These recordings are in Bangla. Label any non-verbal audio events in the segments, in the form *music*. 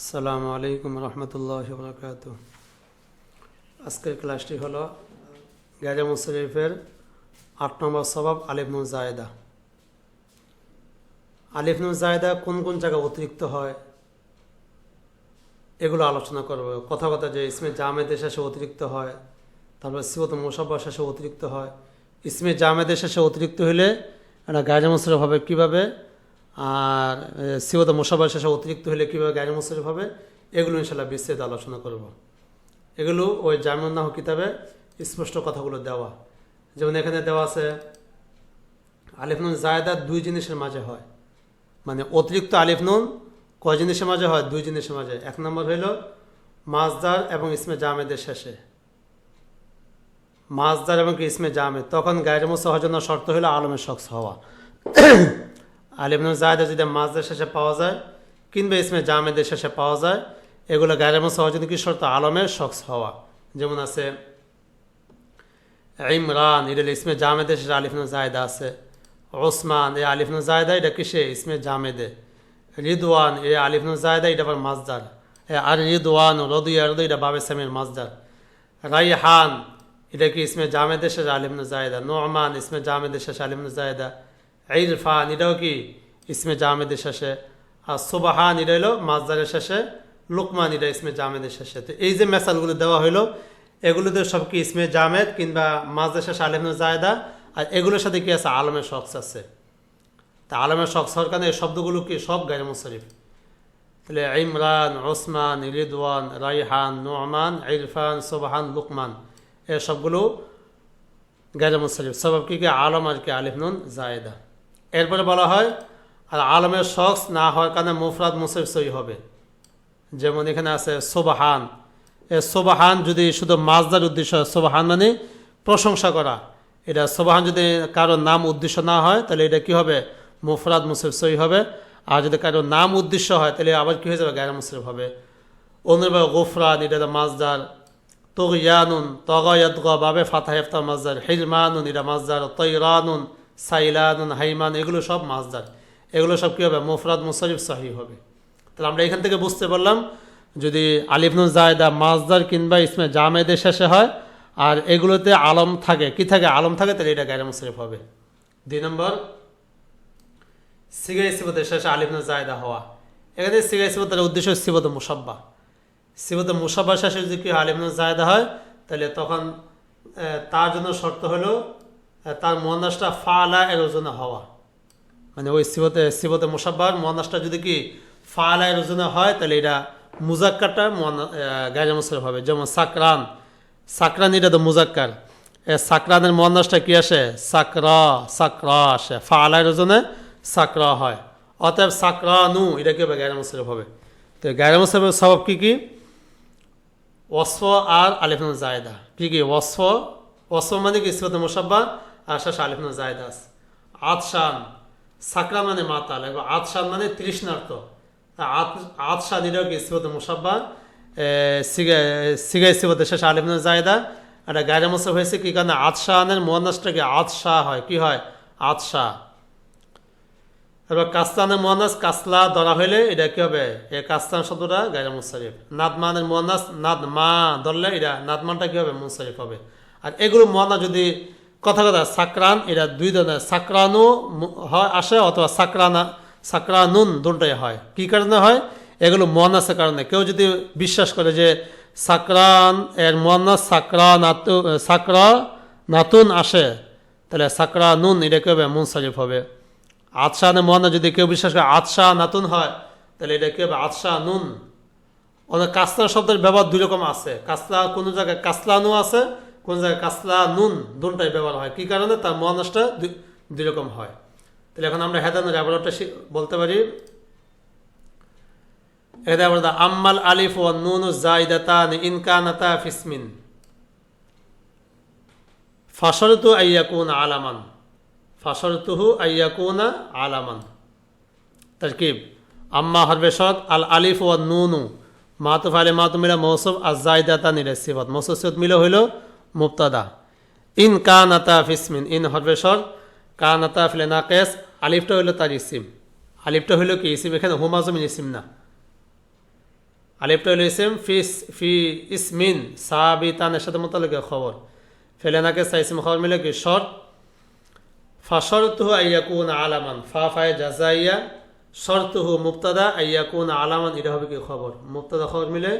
আসসালামু আলাইকুম রহমতুল্লাহ বরকাত আজকের ক্লাসটি হলো গাজা মুশরিফের আট নম্বর সবাব আলিফনুল জায়দা। আলিফনুল জায়দা কোন কোন জায়গায় অতিরিক্ত হয়? এগুলো আলোচনা করব। কথা কথা যে ইসমে জামেদের শেষে অতিরিক্ত হয়, তারপর সিবত মোসাব্বা শেষে অতিরিক্ত হয়। ইসমে জামেদের শেষে অতিরিক্ত হলে এটা গাজা মুশরিফ হবে কীভাবে? আর সিওত মোসাবার শেষে অতিরিক্ত হলে কীভাবে গাড়ি মুসরিফ হবে? এগুলো ইনশাল্লাহ বিস্তারিত আলোচনা করব। এগুলো ওই জামিউন্নাহ কিতাবে স্পষ্ট কথাগুলো দেওয়া। যেমন এখানে দেওয়া আছে আলিফনুন জায়দা দুই জিনিসের মাঝে হয়। মানে অতিরিক্ত আলিফনুন কয় জিনিসের মাঝে হয়? দুই জিনিসের মাঝে। এক নম্বর হইল মাছদার এবং ইসমে জামেদের শেষে। মাছদার এবং ইসমে জামেদ তখন গায়ের মুসা হওয়ার জন্য শর্ত হইল আলমের শখস হওয়া। আলিবন জায়দা যদি মাছদের শেষে পাওয়া যায়, কিংবা ইসমে জামেদের শেষে পাওয়া যায়, এগুলো গায়ের মতো হওয়ার জন্য কি আলমের শখস হওয়া। যেমন আছে, ইমরান, এটা ইসমে জামেদের শেষে আলিফন জায়দা আছে। ওসমান, এ আলিফন জায়দা, এটা কিসে? ইসমে জামেদে রিদওয়ান, এ আলিফন জায়দা, এটা আবার মাজদার আর রিদওয়ান রদুয়া রদু, এটা বাবে সামির মাজদার রাইহান, এটা কি ইসমে জামেদের শেষে আলিফন জায়দা? নোমান, ইসমে জামেদের শেষে আলিফন জায়দা। ইরফান এটাও কি ইসমে জামেদের শেষে? আর সোবাহান এটা হলো মাজদারের শেষে? লুকমান এটা ইসমে জামেদের শেষে। তো এই যে মেসালগুলো দেওয়া হলো এগুলোতে সব কি ইসমে জামেদ কিংবা মাজদের শেষে আলম জায়দা? আর এগুলোর সাথে কি আছে? আলমের শখস আছে। তা আলমের শখস হওয়ার কারণে এই শব্দগুলো কি সব গায়ে মুশরিফ তাহলে ইমরান, ওসমান রিদওয়ান রাইহান নোমান, ইরফান, সোবাহান, লুকমান এ সবগুলো গায়ে সবাব কি কি? আলম আর কি আলিফ নুন জায়দা। এরপরে বলা হয়, আর আলমের শখস না হওয়ার কারণে মুফরাদ মুসরিফ সই হবে। যেমন এখানে আছে সোবাহান। এ সোবাহান যদি শুধু মাজদার উদ্দেশ্য হয়, সোবাহান মানে প্রশংসা করা। এটা সোবাহান যদি কারোর নাম উদ্দেশ্য না হয়, তাহলে এটা কি হবে? মুফরাদ মুসরিফ সই হবে। আর যদি কারোর নাম উদ্দেশ্য হয়, তাহলে আবার কি হয়ে যাবে? গায়ের মুসরিফ হবে। অনুরূপে গোফরান, এটা মাজদার তগিয়ানুন তগয়াদগ বাবে ফাতা হেফতা মাজদার হিলমানুন, এটা মাজদার তৈরানুন সাইলানুন হাইমান এগুলো সব মাজদার। এগুলো সব কী হবে? মুফরাদ মুসরিফ সাহি হবে। তাহলে আমরা এখান থেকে বুঝতে পারলাম, যদি আলিফনুল জায়দা মাজদার কিংবা ইসমে জামেদের শেষে হয়, আর এগুলোতে আলম থাকে, কি থাকে? আলম থাকে, তাহলে এটা গায়রা মুসরিফ হবে। দুই নম্বর সিগাই সিবতের শেষে আলিফনুল জায়দা হওয়া। এখানে সিগাই সিবতের উদ্দেশ্য সিবত মুসাব্বা। সিবত মুসাব্বার শেষে যদি কি আলিফনুল জায়দা হয়, তাহলে তখন তার জন্য শর্ত হলো তার মহানাসটা ফালা এর ওজনে হওয়া। মানে ওই সিবতে সিবতে মুসাব্বার মহানাসটা যদি কি ফালা এর ওজনে হয়, তাহলে এটা মুজাক্কারটা গাজা মুসরফ হবে। যেমন সাকরান সাকরান এটা তো মুজাক্কার। সাকরানের মহানাসটা কি আসে? সাকরা সাকরা আসে। ফালা এর ওজনে সাকরা হয়। অতএব সাকরানু এটা কি হবে? গায়রা মুসরফ হবে। তো গায়রা মুসরফের স্বভাব কি কি? ওসফ আর আলিফুল জায়দা। কি কি? ওসফ ওসফ মানে কি? সিবতে মুসাব্বা আর শেষ আলিফুল জায়দাস আতশান সাকরা মানে মাতাল, এবং আতশান মানে তৃষ্ণার্থ আতশান এটাও কি? সিবতে মুসাব্বা সিগাই সিবতে শেষ আলিফুল জায়দা। এটা গায়রা মুসব হয়েছে কি? কারণে আতশাহানের মোহানাসটা কি? আতশাহ হয়। কি হয়? আতশাহ। এবার কাস্তানের মোহানাস কাসলা ধরা হইলে এটা কি হবে? এই কাস্তান শব্দটা গায়রা মুসারিফ নাদমানের মোহানাস নাদ মা ধরলে এটা, নাদমানটা কি হবে? মুসারিফ হবে। আর এগুলো মনা যদি কথা কথা, সাকরান, এটা দুই ধরনের, সাকরানু হয়, আসে অথবা সাকরানা, সাকরানুন দুটাই হয়। কি কারণে হয়? এগুলো মনাসের কারণে। কেউ যদি বিশ্বাস করে যে সাকরান, এর মনাস সাকরা নাতু সাকরা নাতুন আসে, তাহলে সাকরা নুন এটা কেউ মুনসারিফ হবে। আতশাহ মহানা যদি কেউ বিশ্বাস করে আতশাহ নাতুন হয়, তাহলে এটা কেউ আতশাহ নুন অনেক কাসলা শব্দের ব্যবহার দুই রকম আছে। কাসলা কোনো জায়গায় কাসলানু আছে কোন জায়গায় কাসলা, নুন, দুটাই ব্যবহার হয়। কি কারণে? তার মহানাসটা দুই রকম হয়। তাহলে এখন আমরা হেদানের ব্যবহারটা বলতে পারি। এটা আমরা আম্মাল আলিফ ও নুন জাইদাতান ইনকানাতা ফিসমিন। ফাসরতু আইয়াকুন আলামান। ফাসরতুহু আইয়াকুনা আলামান। তরকিব, আম্মা হরবেশদ আল আলিফ ও নুনু। মাতুফ আলী মাতু মিলা মৌসুফ আজাইদাতা নিলে সিফত মৌসুফ সিফত মিলে হইল মুক্তাদা ইন কানাতা ফিসমিন ইন হরবেশর কানাতা ফিলে নাকেস আলিফটা হইল তার ইসিম। আলিফটা হইল কি? ইসিম এখানে হুমাজমিন ইসিম না। আলিফটা হলো ইসিম, ফি ফি ইসমিন সাবিতানের সাথে মোতালেক খবর। ফেলেনাকে সাইসিম খবর মিলে কি? শর্ত ফাশরতুহু আইয়াকুন আলামান, ফা ফায়ে জাজাইয়া। শর্তুহু মুক্তাদা আইয়াকুন আলামান, এটা হবে কি খবর? মুক্তাদা খবর মিলে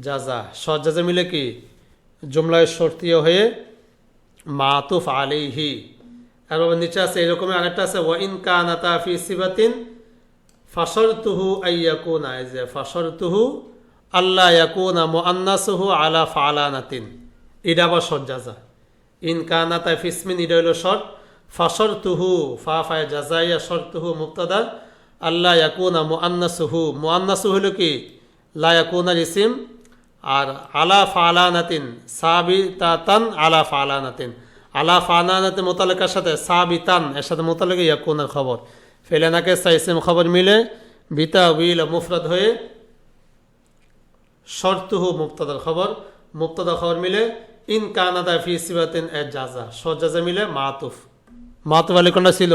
জাজা। শর্ত জাজা মিলে কি? জুমলায় শর্তীয় হয়ে মাতুফ আলিহি আর নিচে আছে, এরকমই আরেকটা আছে ওয়া ইন কানাতা ফি সিবাতিন ফাশরতুহু আইয়াকুনা। এই যে ফাশরতুহু আল্লাহ ইয়াকুনা মুআন্নাসুহু আলা ফালানাতিন। এটা আবার শর্ত জাজা ইন কানাতা ফিসমিন এটা হলো শর্ত। ফাশরতুহু, ফা ফায় জাজাইয়া শর্তুহু মুক্তাদা আল্লাহ ইয়াকুনা মুআন্নাসুহু, মুআন্নাসু হলো কি? লা ইয়াকুনার ইসিম আর আলা ফালানাতিন, সাবিতাতান আলা ফালানাতিন। আলা ফালানাতিন মোতালেকার সাথে সাবিতান, এর সাথে মোতালেকা ইয়াকুনের খবর। ফেলেনাকে সাইসিম খবর মিলে বিতা উইল মুফরদ হয়ে শর্তুহু মুক্তাদার খবর মুক্তাদা খবর মিলে ইন কানাদা ফি সিবাতিন এ জাজা। সজাজা মিলে মাতুফ। মাতুফ আলী কোনটা ছিল।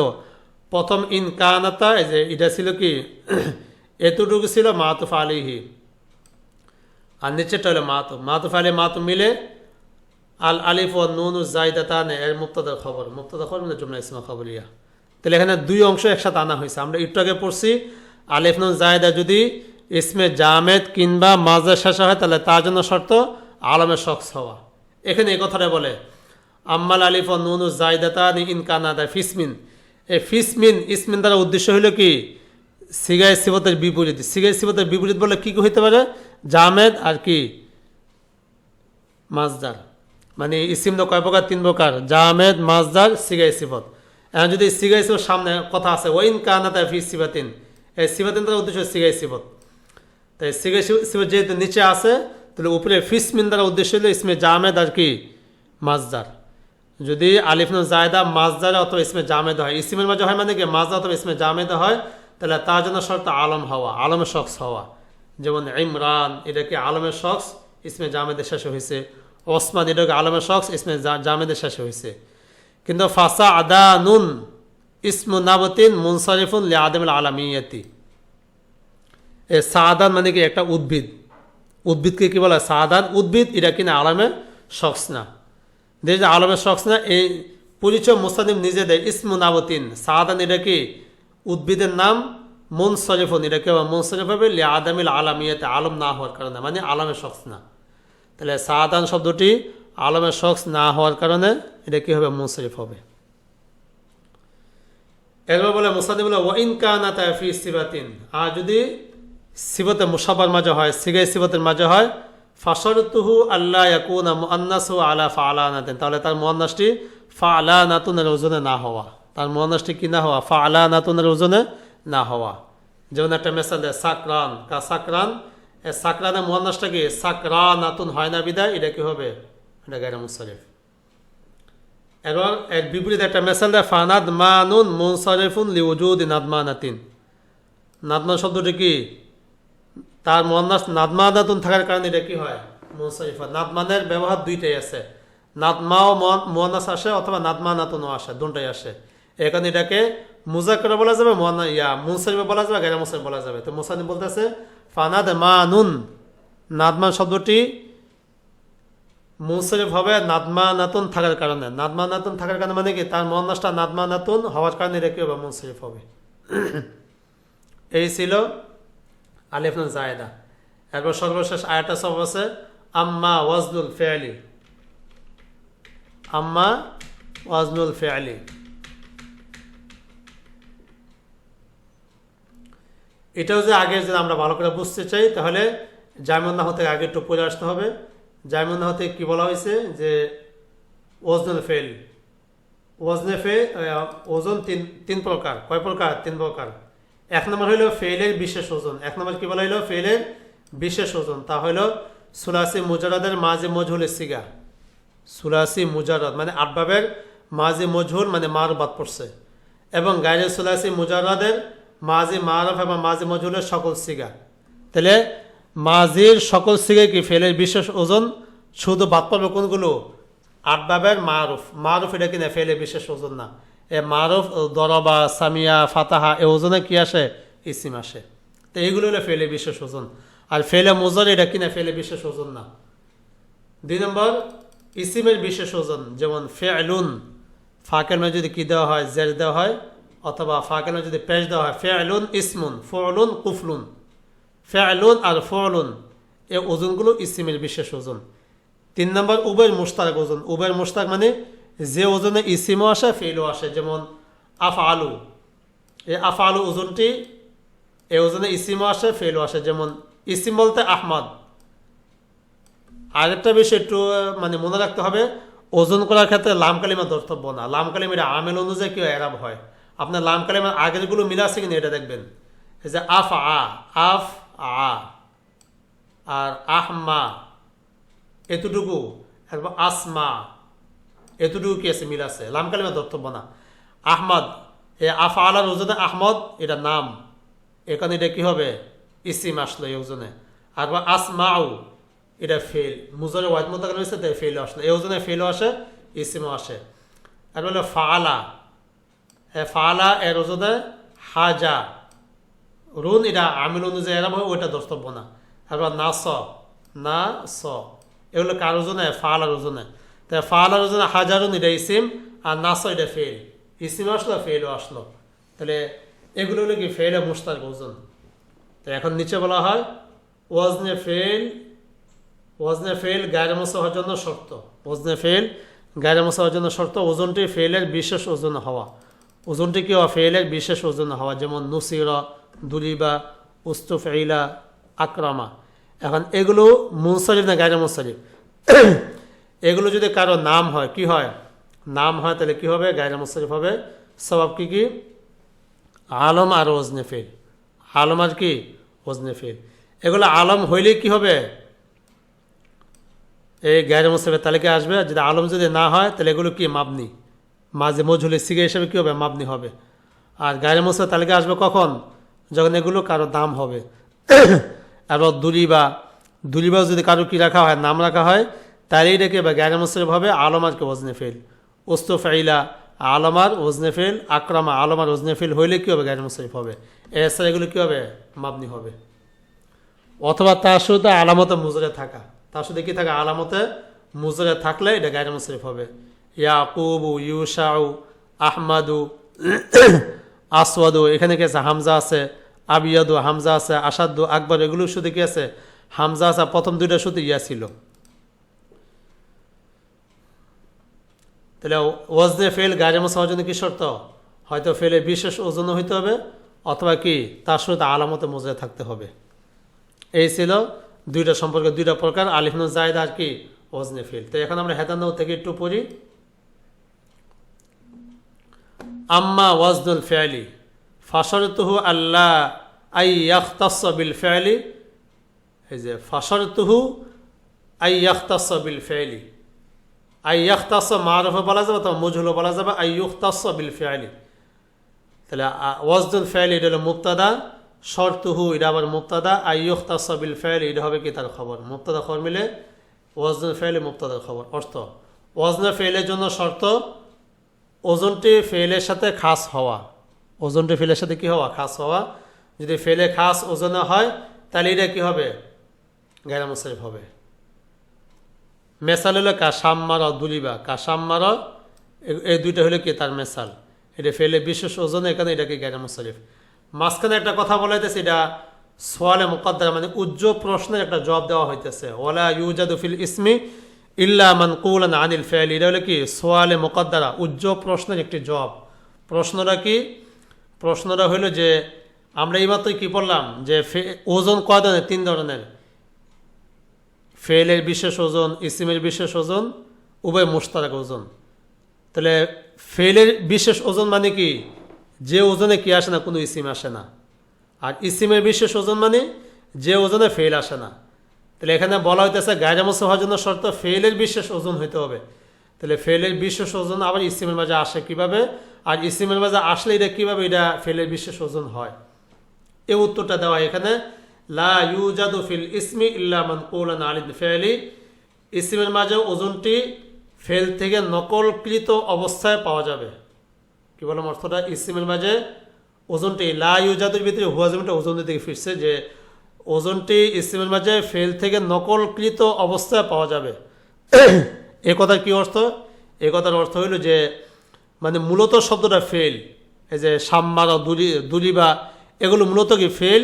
প্রথম ইন কানাতা, এই যে এটা ছিল কি? *clears throat* এতটুকু ছিল মাতুফ আলিহি। আর নিচেরটা হলো মাতুফ মাতুফ আলী মাতুফ মিলে আল আলিফ ও নুন জাইদাতানে এর মুক্তাদার খবর মুক্তাদা খবর মানে জুমলা ইসমা খবরিয়া তাহলে এখানে দুই অংশ একসাথে আনা হয়েছে আমরা একটু আগে পড়ছি আলিফ নুন জায়দা যদি ইসমে জামেদ কিংবা মাজের শেষে হয় তাহলে তার জন্য শর্ত আলমের শখস হওয়া এখানে এই কথাটা বলে আম্মাল আলিফ ও নুনু জায়দাতা ইন কানাদা ফিসমিন এই ফিসমিন ইসমিন দ্বারা উদ্দেশ্য হইল কি? সিগাই সিবতের বিপরীত। সিগাই সিবতের বিপরীত বলে কী হইতে পারে? জামেদ আর কি? মাজদার মানে ইসিম তো কয় প্রকার? তিন প্রকার। জামেদ মাজদার সিগাই সিবত। এখন যদি সিগাই সিবত সামনে কথা আছে ওইন কানাতা ফি সিবাতিন। এই সিবাতিন তার উদ্দেশ্য সিগাই সিবত। তাই সিগাই সিবত যেহেতু নিচে আছে, তাহলে উপরে ফিসমিন দ্বারা উদ্দেশ্য হলো ইসমে জামেদ আর কি? মাজদার যদি আলিফন জায়দা মাজদার অথবা ইসমে জামেদ হয়। ইসিমের মাঝে হয় মানে কি? মাজদা অথবা ইসমে জামেদ হয়। তাহলে তার জন্য শর্ত আলম হওয়া, আলমের শখস হওয়া। যেমন ইমরান এটা কি আলমের শখস, ইসমে জামেদের শেষে হয়েছে। ওসমান এটা কি আলমের শখস, ইসমে জামেদের শেষে হয়েছে। কিন্তু ফাসা আদা নুন ইসমু নাবতিন মুনসারিফুন লি আদমুল আলামিয়াতি। এ সাদান মানে কি? একটা উদ্ভিদ। উদ্ভিদকে কি বলা? হয় সাদান, উদ্ভিদ, এটা কিনা আলমের শখস না। যে আলমের শখস না, এই পরিচয় মুস্তানিম নিজে দেয়, ইসমু নাবতিন। সাদান এটা কি? উদ্ভিদের নাম মুনসরিফুন এটা কি হবে মুনসরিফ হবে লি আদামিল আলামিয়াতে, আলম না হওয়ার কারণে মানে আলমের শখস না। তাহলে সাদান শব্দটি আলমের শখস না হওয়ার কারণে এটা কি হবে? মুনসরিফ হবে। এরপর বলে মুসাদি বলে ওয়াইন কানা তাফি সিবাতিন। আর যদি সিবতে মুসাবার মাঝে হয় সিগাই সিবতের মাঝে হয় ফাসরতুহু আল্লাহ ইয়াকুনা মুআন্নাসু আলা ফালানাতিন। তাহলে তার মুআন্নাসটি ফালানাতুনের ওজনে না হওয়া। তার মুআন্নাসটি কি না হওয়া? ফা ফালানাতুনের ওজনে না হওয়া। যেমন একটা মেসাল সাকরান। কা সাকরান? এ সাকরানের মুআন্নাসটা কি? সাকরানাতুন হয় না বিদায়, এটা কি হবে? এটা গায়রা মুসারিফ এবার এক বিপরীত একটা মেসাল দেয় ফানাদ মানুন মুনসারিফুন লিউজুদ নাদমানাতিন। নাদমান শব্দটি কি? তার মোহান্নাস নাদমানাতুন থাকার কারণে এটা কি হয়? মুনসারিফা নাদমানের ব্যবহার দুইটাই আছে। নাদমাও মোহান্নাস আসে অথবা নাদমানাতুনও আসে, দুটাই আসে। কারণে এটাকে মুজাকরা বলা যাবে মোহান্না ইয়া বলা যাবে, গায়রা মুসারিফ বলা যাবে। তো মুসানি বলতেছে ফানাদ মানুন নাদমান শব্দটি মুনসরিফ হবে নাদমা নাতুন থাকার কারণে। নাদমা নাতুন থাকার কারণে মানে কি? তার মহানাসটা নাদমা নাতুন হওয়ার কারণে এটা কি হবে মুনসরিফ হবে এই ছিল আলিফন জায়দা। এরপর সর্বশেষ আয়াটা সব আছে, আম্মা ওয়াজনুল ফেয়ালি আম্মা ওয়াজনুল ফেয়ালি এটাও যে আগে যদি আমরা ভালো করে বুঝতে চাই, তাহলে জামিউন্নাহ থেকে আগে একটু পড়ে আসতে হবে। জামিউন্নাহ থেকে কি বলা হয়েছে? যে ওজনুল ফেল ওজনে ফে ওজন তিন তিন প্রকার। কয় প্রকার? তিন প্রকার। এক নম্বর হইল ফেলের বিশেষ ওজন। এক নম্বর কি বলা হইল? ফেলের বিশেষ ওজন। তা হইল সুলাসি মুজারাদের মাঝে মজহুলের সিগা। সুলাসি মুজারাদ মানে আটবাবের মাঝে মজহুল মানে মার বাদ পড়ছে। এবং গাইরে সুলাসি মুজারাদের মাঝে মারফ এবং মাঝে মজহুলের সকল সিগা। তাহলে মাঝির সকল সিগে কি? ফেলের বিশেষ ওজন? শুধু বাদ পড়বে কোনগুলো? আটবাবের মারুফ। মারুফ এটা কিনা ফেলে বিশেষ ওজন না। এ মারুফ দরবা, সামিয়া, ফাতাহা, এ ওজনে কি আসে? ইসিম আসে। তো এইগুলো হলো ফেলে বিশেষ ওজন। আর ফেলে মোজার এটা কিনা ফেলে বিশেষ ওজন না। দুই নম্বর, ইসিমের বিশেষ ওজন। যেমন ফেলুন, ফাঁকের মধ্যে যদি কী দেওয়া হয়? জের দেওয়া হয়। অথবা মধ্যে যদি পেশ দেওয়া হয়, ফেলুন ইসমুন, ফলুন কুফলুন। ফেলুন আর ফলুন এই ওজনগুলো ইসিমের বিশেষ ওজন। তিন নম্বর উবের মুস্তাক ওজন। উবের মুস্তাক মানে যে ওজনে ইসিমও আসে, ফেলও আসে। যেমন আফ আলু এই আফ আলু ওজনটি এই ওজনে ইসিমও আসে, ফেলও আসে। যেমন ইসিম বলতে আহমদ। আরেকটা বিষয় একটু মানে মনে রাখতে হবে, ওজন করার ক্ষেত্রে লাম কালিমা ধর্তব্য না। লাম কালিমা এটা আমেল অনুযায়ী কেউ এরাব হয়। আপনার লাম কালিমার আগেরগুলো মিলা আছে কিনা এটা দেখবেন? এই যে আফ আ আফ আ, আর আহমা, এতটুকু। এরপর আসমা, এতটুকু কি আছে? মিল আছে। লাম কালিমা ধর্তব্য না। আহমদ এ আফ আলার ওজনে আহমদ, এটা নাম। এখানে এটা কি হবে? ইসিম আসলো এই ওজনে। আর বা আসমাউ, এটা ফেল। মুজরে ওয়াজ মতো রয়েছে তাই ফেল আসলো এই ওজনে ফেলও আসে, ইসিমও আসে। আর বলে ফালা ফালা এর ওজনে হাজা। রুন এটা আমিল অনুযায়ী এরাম হয় ওইটা দ্রষ্টব্য না। তারপর না স না স। এগুলো কার ওজনে ফালার ওজনে তাই ফালার ওজনে হাজারুন এটা ইসিম, আর না স এটা ফেল ইসিম আসলো ফেলও আসলো। তাহলে এগুলো হলো কি? ফেল মুস্তাক ওজন। তো এখন নিচে বলা হয়, ওয়াজনে ফেল ওয়াজনে ফেল গায়ের মশা হওয়ার জন্য শর্ত। ওজনে ফেল গায়ের মশা হওয়ার জন্য শর্ত, ওজনটি ফেলের বিশেষ ওজন হওয়া। ওজনটি কি হওয়া বিশেষ ওজন হওয়া, যেমন নুসিরা দুরিবা উস্তুফইলা আকরামা। এখন এগুলো মুনসারিফ না গায়ের মুনসারিফ *clears throat* এগুলো যদি কারও নাম হয়, কি হয়? নাম হয়, তাহলে কি হবে? গায়ের মুনসারিফ হবে। স্বভাব কি কি? আলম আর ওজনে আলম আর কি? ওজনে এগুলো আলম হইলে কি হবে? এই গায়ের মুসলিমের তালিকায় আসবে, যদি আলম যদি না হয়, তাহলে এগুলো কি? মাবনি। মাঝে মজুলের সিগে হিসেবে কী হবে? মাবনি হবে। আর গায়ের মুসলিমের তালিকা আসবে কখন? যখন এগুলো কারও দাম হবে। *coughs* এবং দুলিবা দুলিবা যদি কারও কি রাখা হয়, নাম রাখা হয় তাহলেই রেখে বা গায়ের মুসলিম হবে আলমারকে ওজনে ফেল। ওস্তফাইলা আলমার ওজনে ফেল, আক্রামা আলমার ওজনে ফেল হইলে কী হবে গায়ের মুসলিম হবে? এছাড়া এগুলো কী হবে? মাবনি হবে। অথবা তার সাথে আলামতে মুজরে থাকা। তার সাথে কী থাকা? আলামতে মুজরে থাকলে এটা গায়ের মশরিফ হবে। ইয়াকুবু ইউসাউ আহমাদু, আসওয়াদু, এখানে কি আছে? হামজা আছে, আবিয়াদু, হামজা আছে আসাদু আকবর, এগুলো শুধু কি আছে? হামজা আছে, প্রথম দুইটা শুধু ইয়া ছিল। তাহলে ওজনে ফেল মশা হওয়ার জন্য কি শর্ত? হয়তো ফেলে বিশেষ ওজন হইতে হবে, অথবা কি? তার সাথে আলামতে মুজরে থাকতে হবে। এই ছিল দুইটা সম্পর্কে, দুইটা প্রকার আলিফনু জায়দ আর কি ওজনে ফিল। তো এখন আমরা হেদান থেকে একটু পড়ি। আম্মা ওয়াজনুল ফেয়ালি ফাসরতুহু আল্লাহ আই ইয়াখতাস বিল ফেয়ালি এই যে ফাসরতুহু আই ইয়াখতাস বিল ফেয়ালি আই ইয়াখতাস মারফে বলা যাবে অথবা মজহুলও বলা যাবে আই ইউখতাস বিল ফেয়ালি তাহলে ওয়াজদুল ফেয়ালি এটা হলো মুক্তাদা শর্তুহু এটা আবার মুক্তাদা আইয়ুখ তাসাবিল ফেল এটা হবে কি তার খবর? মুক্তাদা খবর মিলে ওয়াজন ফেলে মুক্তাদার খবর। অর্থ ওয়াজনে ফেলের জন্য শর্ত ওজনটি ফেলের সাথে খাস হওয়া। ওজনটি ফেলের সাথে কি হওয়া? খাস হওয়া। যদি ফেলে খাস ওজনে হয়, তাহলে এটা কি হবে? গায়রা হবে। মেসাল হলো কাসাম্মার দুলিবা। কাসাম্মার এই দুইটা হলো কি? তার মেসাল। এটা ফেলে বিশেষ ওজন, এখানে এটাকে গায়রা মুসারিফ মাঝখানে একটা কথা বলা হইতেছে, এটা সোয়ালে মুকদ্দার মানে উজ্জ্ব প্রশ্নের একটা জবাব দেওয়া হইতেছে। ওলা ইউজাদু ফিল ইসমি ইল্লা মান কুলান আনিল ফেল এটা হলো কি? সোয়ালে মুকদ্দারা। উজ্জ্ব প্রশ্নের একটি জবাব। প্রশ্নটা কি? প্রশ্নটা হইল যে, আমরা এইমাত্রই কি পড়লাম? যে ওজন কয় ধরনের? তিন ধরনের। ফেলের বিশেষ ওজন, ইসিমের বিশেষ ওজন, উভয় মুশতারাক ওজন। তাহলে ফেলের বিশেষ ওজন মানে কি? যে ওজনে কি আসে না, কোনো ইসিম আসে না। আর ইসিমের বিশেষ ওজন মানে যে ওজনে ফেল আসে না। তাহলে এখানে বলা হইতেছে গায়রামস হওয়ার জন্য শর্ত ফেলের বিশেষ ওজন হইতে হবে। তাহলে ফেলের বিশেষ ওজন আবার ইসিমের মাঝে আসে কীভাবে? আর ইসিমের মাঝে আসলে এটা কীভাবে? এটা ফেলের বিশেষ ওজন হয়। এই উত্তরটা দেওয়া এখানে, লা ইউজাদু ফিল ইসমি ইল্লা মান কৌলান আলিদ ফেলি ইসিমের মাঝে ওজনটি ফেল থেকে নকলকৃত অবস্থায় পাওয়া যাবে। কি বললাম অর্থটা? ইসিমের মাঝে ওজনটি লা ইউজাদের ভিতরে হুয়াজমিটা ওজন থেকে ফিরছে যে ওজনটি ইসলামের মাঝে ফেল থেকে নকলকৃত অবস্থায় পাওয়া যাবে। *coughs* এ কথার কি অর্থ? এ কথার অর্থ হইল যে মানে মূলত শব্দটা ফেল এই যে সাম্মারা দুলি দুলিবা এগুলো মূলত কি ফেল?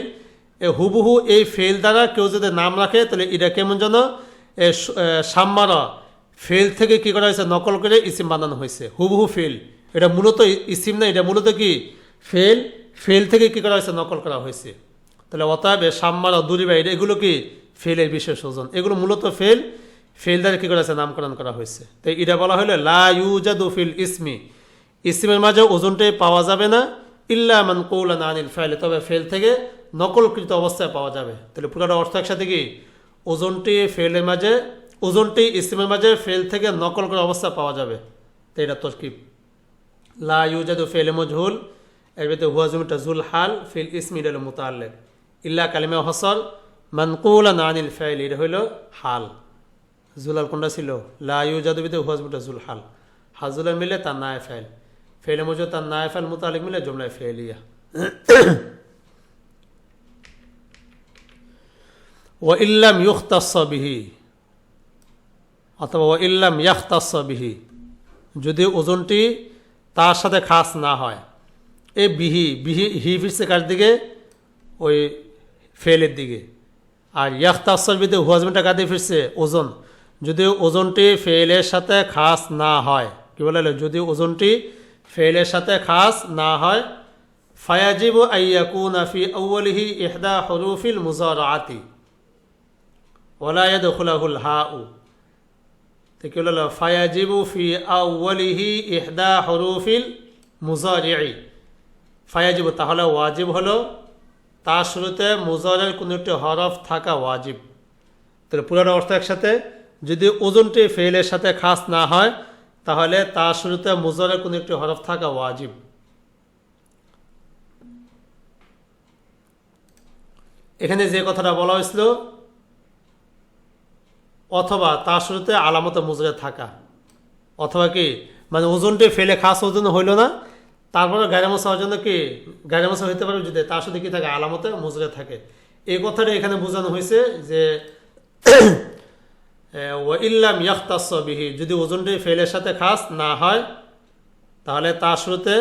এ হুবহু এই ফেল দ্বারা কেউ যদি নাম রাখে তাহলে এটা কেমন যেন? এ সাম্মারা ফেল থেকে কি করা হয়েছে? নকল করে ইসিম বানানো হয়েছে। হুবহু ফেল। এটা মূলত ইসিম না এটা মূলত কি? ফেল। ফেল থেকে কি করা হয়েছে? নকল করা হয়েছে। তাহলে অতএব সাম্মারা দুলিবা এটা এগুলো কি? ফেলের বিশেষ ওজন। এগুলো মূলত ফেল ফেল দ্বারা কি করা হয়েছে নামকরণ করা হয়েছে। তো এটা বলা হলো, লা ইউজাদু ফিল ইসমি। ইসিমের মাঝে ওজনটাই পাওয়া যাবে না, ইল্লা মান কৌলান আনিল ফাইলে, তবে ফেল থেকে নকলকৃত অবস্থায় পাওয়া যাবে। তাহলে পুরোটা অর্থ একসাথে কি? ওজনটি ফেলের মাঝে, ওজনটি ইসিমের মাঝে ফেল থেকে নকল করা অবস্থা পাওয়া যাবে। তো এটা তরকিব। লা ইউজাদু ফেলে মজহুল, এর ভিতরে হুয়াজুমিটা জুল হাল ফিল ইসমি, এটা হলো মুতাল্লেক। ইল্লা কালিমা হসল মানকুলা আনিল ফাইল, এটা হইল হাল। জুলাল কোনটা ছিল? লা ইউজাদু ভিতরে হুয়াজুমিটা জুল হাল। হাজুলের মিলে তার নায় ফাইল। ফেলে মজুদ তার নায় ফাইল মুতালিক মিলে জুমলায় ফেলিয়া ও ইল্লাম ইউখতাস বিহি। অথবা ও ইল্লাম ইয়াখতাস বিহি। যদি ওজনটি তার সাথে খাস না হয়, এ বিহি বিহি, হি ফিরছে কার দিকে? ওই ফেলের দিকে। আর ইয়াখতাসর বিদে হুয়াজমেন্টটা কাঁদে ফিরছে, ওজন। যদি ওজনটি ফেলের সাথে খাস না হয়, কি বলে যদি ওজনটি ফেলের সাথে খাস না হয়, ফায়াজিব আইয়াকুন ফি আউ্বালিহি ইহদা হরুফিল মুজারাতি ওলা ইয়াদখুলাহুল হাউ তো কি হলো ফায়াজিবু ফি আউ্বালিহি ইহদা হরুফিল মুজারি'i ফায়াজিবু, তাহলে ওয়াজিব হলো তার শুরুতে মুজারের কোনো একটি হরফ থাকা ওয়াজিব। তাহলে পুরোটা অর্থ একসাথে, যদি ওজনটি ফেলের সাথে খাস না হয়, তাহলে তার শুরুতে মুজারের কোনো একটি হরফ থাকা ওয়াজিব। এখানে যে কথাটা বলা হয়েছিল, অথবা তার শুরুতে আলামতে মুজরে থাকা। অথবা কি মানে ওজনটি ফেলে খাস ওজন হইল না তারপরে মশা হওয়ার জন্য কি মশা হইতে পারে যদি? তার সাথে কি থাকে? আলামতে মুজরে থাকে। এই কথাটা এখানে বোঝানো হয়েছে যে *clears throat* ও ইল্লাম ইয়াখতাস বিহি। যদি ওজনটি ফেলের সাথে খাস না হয়, তাহলে তার শুরুতে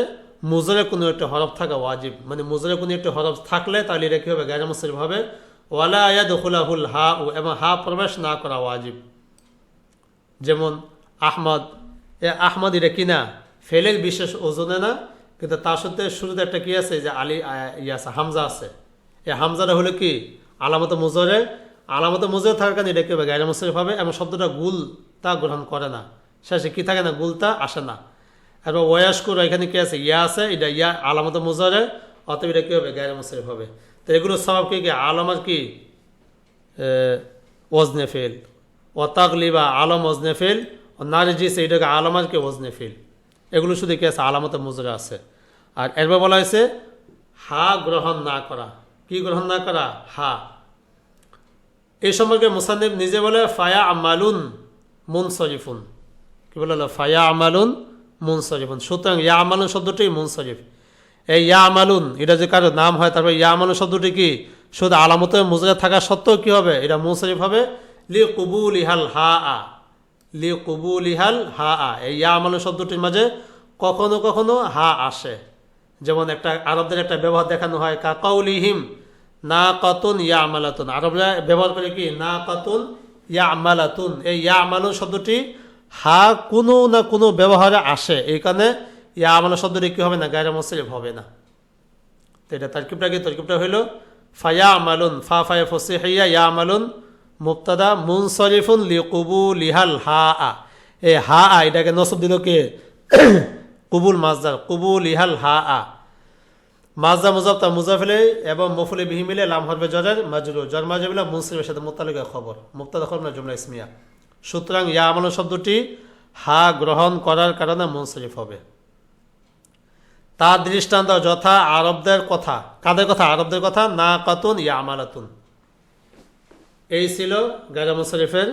মুজরে কোনো একটা হরফ থাকা ওয়াজিব। মানে মুজরে কোনো একটা হরফ থাকলে তাহলে এটা কী হবে? গায়ের মুসরিফ হবে ওয়ালা আয়াদ হুলাহুল হা উ এবং হা প্রবেশ না করা ওয়াজিব। যেমন আহমদ, এ আহমদ এটা কিনা ফেলের বিশেষ ওজনে না কিন্তু তার সাথে শুরুতে একটা কি আছে, যে আলী ইয়ে আছে, হামজা আছে। এই হামজাটা হলো কি? আলামত মুজরে আলামত মুজরে থাকার কারণে এটা কি হবে গায়ের মুসরিফ হবে এবং শব্দটা গুল তা গ্রহণ করে না। শেষে কী থাকে না? গুলতা আসে না। এরপর ওয়াসকুর এখানে কি আছে? ইয়া আছে, এটা ইয়া, আলামত মুজারে, অতএব এটা কী হবে গায়ের মুসরিফ হবে তো এগুলো সব কি? কি? আলামার কি? ওজনে ফেল। ও তাকলিবা আলম ওজনে ফেল, ও নারিজিস এইটাকে আলামার কি ওজনে ফেল। এগুলো শুধু কি আছে? আলামত মুজরে আছে। আর এরপর বলা হয়েছে, হা গ্রহণ না করা। কি গ্রহণ না করা? হা। এই সম্পর্কে মুসান্নিব নিজে বলে, ফায়া আমালুন মুন মুনসরিফুন কি বলে ফায়া আমালুন মুন মুনসরিফুন সুতরাং ইয়া আমালুন শব্দটি মুনসরিফ এই ইয়া আমালুন, এটা যে কারও নাম হয়, তারপর ইয়া আমালুন শব্দটি কি? শুধু আলামতে মুজরে থাকা সত্ত্বেও কি হবে? এটা মুনসরিফ হবে, লি কুবুল ইহাল হা আ লি কুবুল ইহাল হা আ। এই ইয়া আমালুন শব্দটির মাঝে কখনো কখনো হা আসে। যেমন একটা আরবদের একটা ব্যবহার দেখানো হয় কাকাউলিহিম না কাতুন ইয়া আমালাতুন আরবরা ব্যবহার করে কি? না কাতুন ইয়া আমালাতুন এই ইয়া আমালুন শব্দটি হা কোনো না কোনো ব্যবহারে আসে। এই কারণে ইয়া আমালু শব্দটি কী হবে না? গায়ের মুসলিম হবে না। তো এটা তারকিবটা কি? তরকিবটা হইল ফায়া আমালুন ফা ফায়া ফসি হাইয়া ইয়া আমালুন মুক্তাদা মুনসরিফুন লি কুবু লিহাল হা আ এই হা আ এটাকে নসব দিল কে? *coughs* কুবুল মাজদার কুবুল ইহাল হা আ মাজদা মুজাব তা মুজাফিলে এবং মফুলে বিহি মিলে লাম হরবে জরের মাজরু, জর মাজাবিলা মুনসিবের সাথে মোতালিকা খবর। মুক্তাদা খবর না, জুমলা ইসমিয়া। সুতরাং ইয়া আমল শব্দটি হা গ্রহণ করার কারণে মুনসরিফ হবে। তার দৃষ্টান্ত যথা আরবদের কথা। কাদের কথা? আরবদের কথা? না কাতুন ইয়া আমালাতুন। এই ছিল গাজা মুসারিফের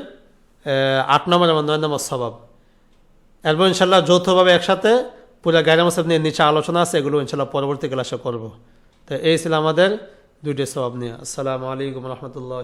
আট নম্বর এবং নয় নম্বর স্বভাব এরপর ইনশাল্লাহ যৌথভাবে একসাথে পুরো গাজা মুসারিফ নিয়ে নিচে আলোচনা আছে, এগুলো ইনশাল্লাহ পরবর্তী ক্লাসে করব। তো এই ছিল আমাদের দুইটি স্বভাব নিয়ে। আসসালামু আলাইকুম রহমতুল্লাহ